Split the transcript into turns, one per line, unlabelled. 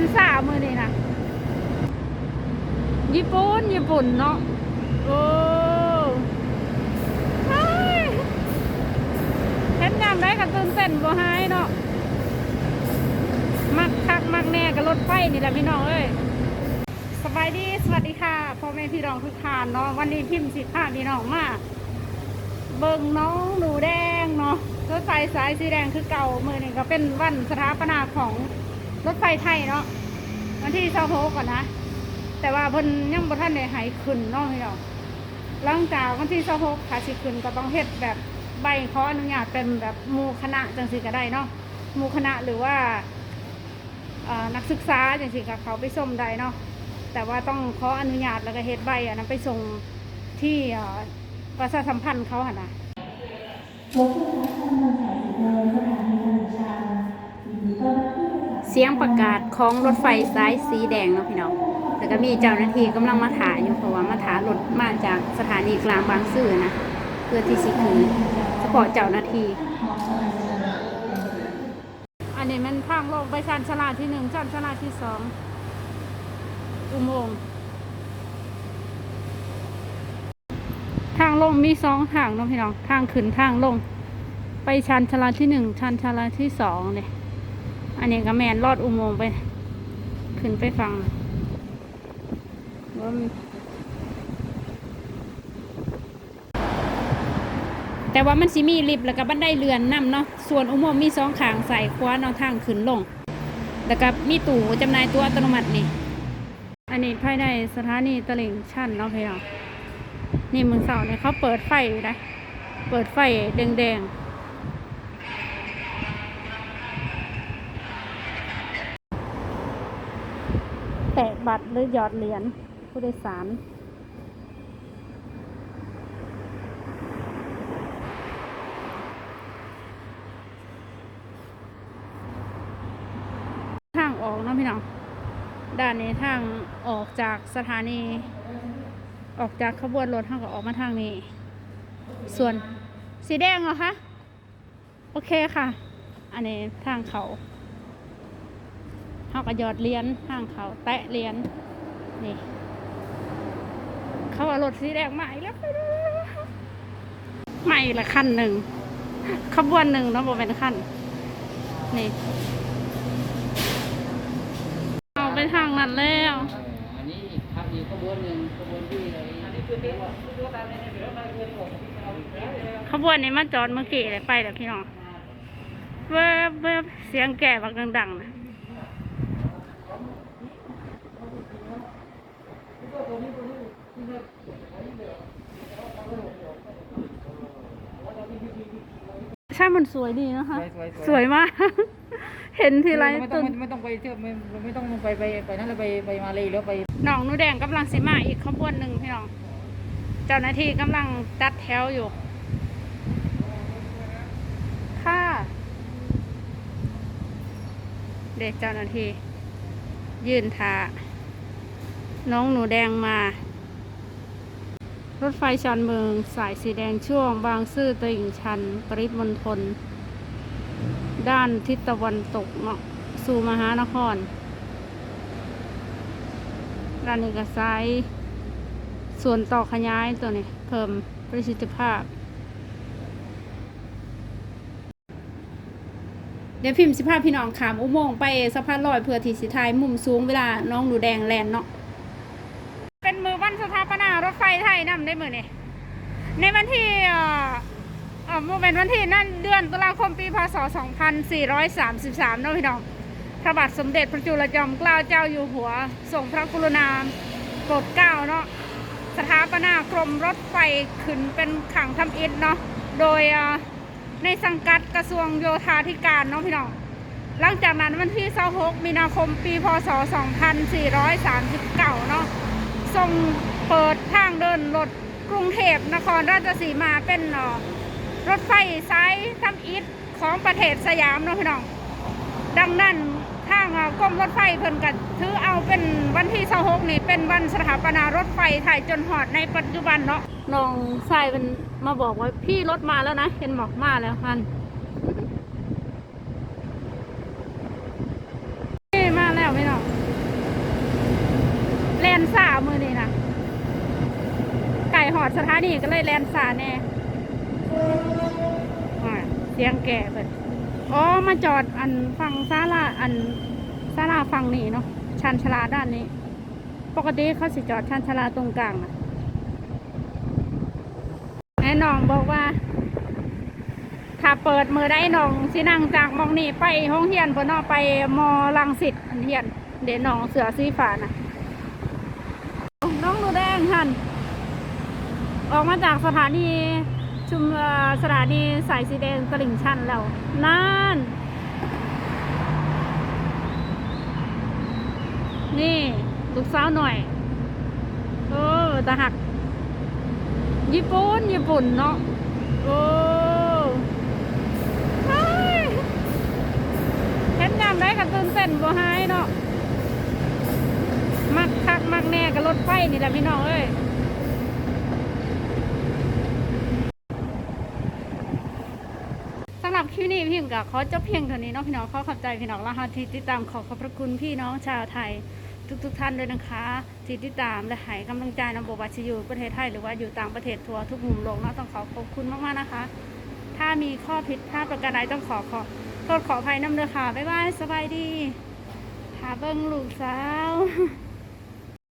นซ่ามือนี่นะญี่ปุ่นญี่ปุ่นเนาะโอ้เฮ้ยเห็นยามได้กับตื่นเต้นบ่หายเนาะมักคักมักแน่กับรถไฟนี่แหละพี่น้องเอ้ยสบายดีสวัสดีค่ะพ่อแม่พี่น้องทุกท่านเนาะวันนี้พิมพ์สิพาพี่น้องมาเบิ่งน้องหนูแดงเนาะรถไฟสายสีแดงคือเก่ามือนี่ก็เป็นวันสถาปนาของ รถไฟไทยเนาะวันที่เช้าโก่อนนะ แต่ว่าเพิ่นยังบ่ทันได้หายขึ้นเนาะพี่น้องหลังจากวันที่เช้าโขาสิขึ้นก็ต้องเฮ็ดแบบใบขออนุญาตเป็นแบบหมู่คณะจังสิก็ได้เนาะหมู่คณะหรือว่านักศึกษาจังสิก็เขาไปส่งได้เนาะแต่ว่าต้องขออนุญาตแล้วก็เฮ็ดใบอันนั้นไปส่งที่ประชาสัมพันธ์เขาหันนะ เสียงประกาศของรถไฟสายสีแดงเนาะพี่น้องแต่ก็มีเจ้าหน้าที่กำลังมาถ่ายอยู่เพราะว่ามาถ่ายรถมาจากสถานีกลางบางซื่อนะเพื่อที่สิคือเฉพาะเจ้าหน้าที่อันนี้มันทางลงไปชั้นชลาที่หนึ่งชั้นชลาที่สองอุโมงค์ทางลงมีสองทางเนาะพี่น้องทางขึ้นทางลง ไปชั้นชลาที่หนึ่งชั้นชลาที่สองเนี่ย อันนี้ก็แมนลอดอุโมงค์ไป ขึ้นไปฟังว่าแต่ว่ามันสิมีลิฟต์แล้วก็บันไดเรือนนํเนาะ ส่วนอุโมงค์มีสองขางใส่ขวาเนาะทางขึ้นลง แล้วก็มีตู้จำหน่ายตัวอัตโนมัตินี่ อันนี้ภายในสถานีตลิ่งชันเนาะพี่น้องนี่มือเสาเนี่ยเขาเปิดไฟอยู่นะ เปิดไฟแดงๆ แตะบัตรหรือหยอดเหรียญผู้โดยสารทางออกนะพี่น้องด้านนี้ทางออกจากสถานี ออกจากขบวนรถทางก็ออกมาทางนี้ ส่วนสีแดงเหรอคะ โอเคค่ะ อันนี้ทางเขา เขาก็หยอดเหรียญทางเขาแตะเหรียญนี่ เขาว่ารถสีแดงใหม่แล้วใหม่ละขั้นหนึ่งขบวนหนึ่งเนาะบอกเป็นขั้นนี่เอาไปทางนั้นแล้ว
อันนี้ครับอีกขบวนหนึ่งขบวนที่อะไรอันนี้คือเรียกว่า
ขบวนนี้มาจอดเมื่อกี้เลยไปแล้วพี่น้องเว็บเว็บเสียงแก่บักดังๆนะ ช่มันสวยดีนะคะ สวยมาก เห็นทีไร
ไม่ต้อ
ตื่
ง
น
ไม่ต้องไปเที่ยวไม่ไม่ต้องไปไปไปนั่นเลยไปไปมาเลยแล้วไป
น้องหนูแดงกำลังสิมาอีกขบวนหนึ่งพี่น้อง เจ้าหน้าที่กำลังจัดแถวอยู่ ค่ะ เด็กเจ้าหน้าที่ ยืนทาน้องหนูแดงมา รถไฟชานเมืองสายสีแดงช่วง บางซื่อตลิ่งชัน ปริมณฑลด้านทิศตะวันตกเนาะสู่มหานครด้านนี้ก็ซ้ายส่วนต่อขยายตัวนี้ เพิ่มประสิทธิภาพ เดี๋ยวพิมพ์สิภาพพี่น้องขามอุโมงค์ไปสะพานลอยเพื่อที่สิทายมุมสูงเวลาน้องหนูแดงแลนเนาะ เป็นมือวันสถาปนารถ ไทยนำได้มือนี่ในวันที่เอ่อเอ่อบ่เป็นวันที่นั่นเดือนตุลาคมปีพศ 2433เนาะพี่น้องพระบาทสมเด็จพระจุลจอมเกล้าเจ้าอยู่หัวทรงพระกรุณาโปรดเกล้าเนาะสถาปนากรมรถไฟขึ้นเป็นขังทำอิฐเนาะโดยในสังกัดกระทรวงโยธาธิการเนาะพี่น้องหลังจากนั้นวันที่26มีนาคมปีพศ 2439 เนาะทรง เปิดทางเดินรถกรุงเทพนครราชสีมาเป็นเอ่อรถไฟสายทำอิฐของประเทศสยามเนาะพี่น้อง ดังนั้นทางกรมรถไฟเพิ่นกันถือเอาเป็นวันที่26นี่เป็นวันสถาปนารถไฟไทยจนหอดในปัจจุบันเนาะน้องชายเป็นมาบอกว่าพี่รถมาแล้วนะ เห็นบอกมาแล้วมันนี่มาแล้วพี่น้อง อดสถานีก็เลยแลนสาแน่เสียงแก่เปิดอ๋อ มาจอดอันฟังซาลาอันซาลาฟังนี่เนาะชันชลาด้านนี้ ปกติเขาสิจอดชันชลาตรงกลางนะไอ้น้องบอกว่า ถ้าเปิดมือได้น้องสินั่งจากมองนี่ไปห้องเฮียนเพิ่นนาะไปมอลังสิตอันเฮียน เดี๋ยวน้องเสือสีฟ้านะน้องหนูแดงหัน ออกมาจากสถานีชุมสถานีสายสีแดงตลิ่งชันแล้วนั่น นี่ ลูกสาวหน่อยเออตาหัก ญี่ปุ่น ญี่ปุ่นเนาะ โอ้เฮ้ยเห็นยามได้กับตื่นเต้นบ่หายเนาะ มักคัก มักแน่กับรถไฟนี่แหละพี่น้องเอ้ย สำห รับคลิปนี้พี่หญิงกับขอจบเพียงเท่านี้เนาะพี่น้องขอขอบใจพี่น้องละที่ติดตามขอขอบพระคุณพี่น้องชาวไทย ทุกๆทท่านด้วยนะคะที่ติดตามและให้กำลังใจนะบอกว่าจะอยู่ประเทศไทยหรือว่าอยู่ต่างประเทศทั่วทุกมุมโลกเนาะต้องขอขอบคุณมากๆนะคะ ถ้ามีข้อผิดพลาดประการใดต้องขอขอโทษขออภัยน้ำเด้อค่ะบ๊ายบายสบายดีหาเบิ้งลูกสาว